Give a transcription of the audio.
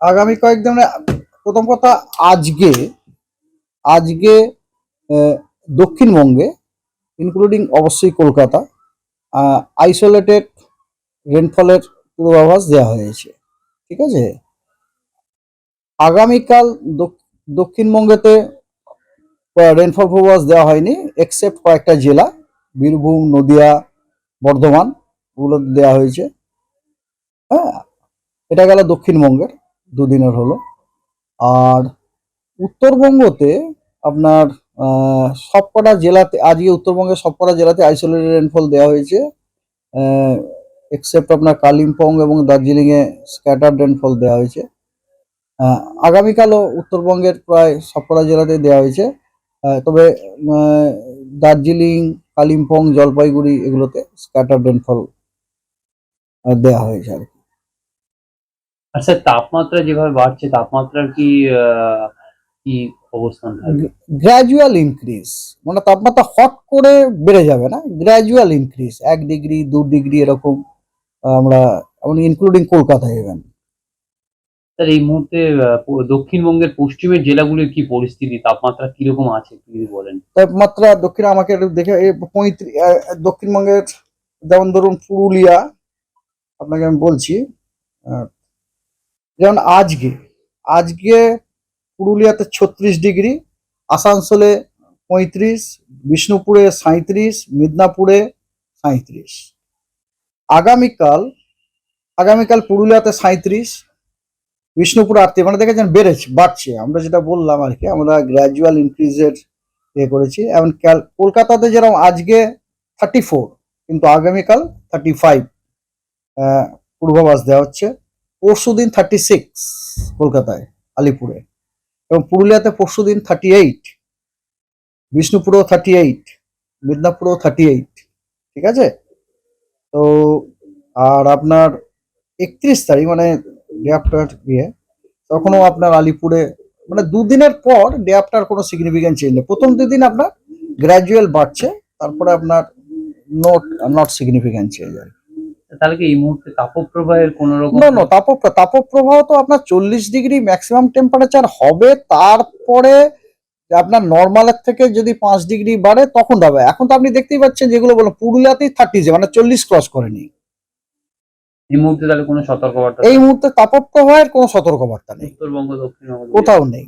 আগামী কয়েকদিনে প্রথম কথা আজকে আজকে দক্ষিণবঙ্গে ইনক্লুডিং অবশ্যই কলকাতা আইসোলেটেড রেনফলের পূর্বাভাস দেওয়া হয়েছে। ঠিক আছে? আগামীকাল দক- দক্ষিণবঙ্গেতে রেনফল পূর্বাভাস দেওয়া হয়নি এক্সেপ্ট কয়েকটা জেলা, বীরভূম, নদিয়া, বর্ধমান, ওগুলো দেওয়া হয়েছে। হ্যাঁ? এটা গেল দক্ষিণবঙ্গের, দুদিনের হলো। আর উত্তরবঙ্গতে আপনার সবকটা জেলাতে, আজকে উত্তরবঙ্গের সবকটা জেলাতে আইসোলেটেড রেনফল দেওয়া হয়েছে এক্সেপ্ট আপনার কালিম্পং এবং দার্জিলিংয়ে স্ক্যাটার রেনফল দেওয়া হয়েছে। আগামীকালও উত্তরবঙ্গের প্রায় সবকটা জেলাতে দেওয়া হয়েছে। তবে দার্জিলিং, কালিম্পং, জলপাইগুড়ি এগুলোতে স্ক্যাটার রেনফল দেওয়া হয়েছে আর কি। আর স্যার তাপমাত্রা যেভাবে বাড়ছে তাপমাত্রার কি কি অবস্থান গ্র্যাজুয়াল ইনক্রিজ মানে তাপমাত্রা হট করে বেড়ে যাবে না? গ্র্যাজুয়াল ইনক্রিজ এক ডিগ্রি দু ডিগ্রি এরকম আমরা ইনক্লুডিং কলকাতা ইভেন স্যার এই মুহূর্তে দক্ষিণবঙ্গের পশ্চিমের জেলাগুলির কি পরিস্থিতি? তাপমাত্রা কীরকম আছে একটু যদি বলেন। তাপমাত্রা দক্ষিণে আমাকে দেখে পঁয়ত্রিশ দক্ষিণবঙ্গের যেমন ধরুন পুরুলিয়া আপনাকে আমি বলছি যেমন আজকে আজকে পুরুলিয়াতে ছত্রিশ ডিগ্রি, আসানসোলে পঁয়ত্রিশ, বিষ্ণুপুরে সাঁইত্রিশ, মিদনাপুরে সাঁইত্রিশ। আগামীকাল আগামীকাল পুরুলিয়াতে সাঁইত্রিশ, বিষ্ণুপুর আটত্রিশ মানে দেখেছেন বেড়েছে, বাড়ছে। আমরা যেটা বললাম আর কি, আমরা গ্র্যাজুয়াল ইনক্রিজের ইয়ে করেছি। এবং কলকাতাতে যেরকম আজকে থার্টি ফোর কিন্তু আগামীকাল থার্টি ফাইভ পূর্বাভাস দেওয়া হচ্ছে। পরশু দিন থার্টি সিক্স কলকাতায়, আলিপুরে এবং পুরুলিয়াতে পরশু দিন থার্টি এইট বিষ্ণুপুরেও থার্টি এইট মিদনাপুরেও থার্টি এইট ঠিক আছে? তো, আর আপনার একত্রিশ তারিখ মানে ডে আফটার ইয়ে তখনও আপনার আলিপুরে মানে দুদিনের পর ডে আফটার কোনো সিগনিফিকেন্ট চেঞ্জ নেই। প্রথম দুদিন আপনার গ্র্যাজুয়াল বাড়ছে, তারপরে আপনার নোট নট সিগনিফিকেন্ট চেঞ্জ আর তাহলে কি এই মুহূর্তে তাপপ্রবাহের কোন রকম না না তাপ তাপপ্রবাহ তো আপনার চল্লিশ ডিগ্রি ম্যাক্সিমাম টেম্পারেচার হবে তারপরে আপনার নর্মালের থেকে যদি পাঁচ ডিগ্রি বাড়ে তখন দাবে এখন তো আপনি দেখতেই পাচ্ছেন যেগুলো বলো পুরুলিয়াতেই থার্টি যে মানে চল্লিশ ক্রস করেনি এই মুহূর্তে তাহলে কোনো সতর্কবার্তা এই মুহূর্তে তাপপ্রবাহের কোনো সতর্কবার্তা নেই। উত্তরবঙ্গ দক্ষিণবঙ্গ কোথাও নেই।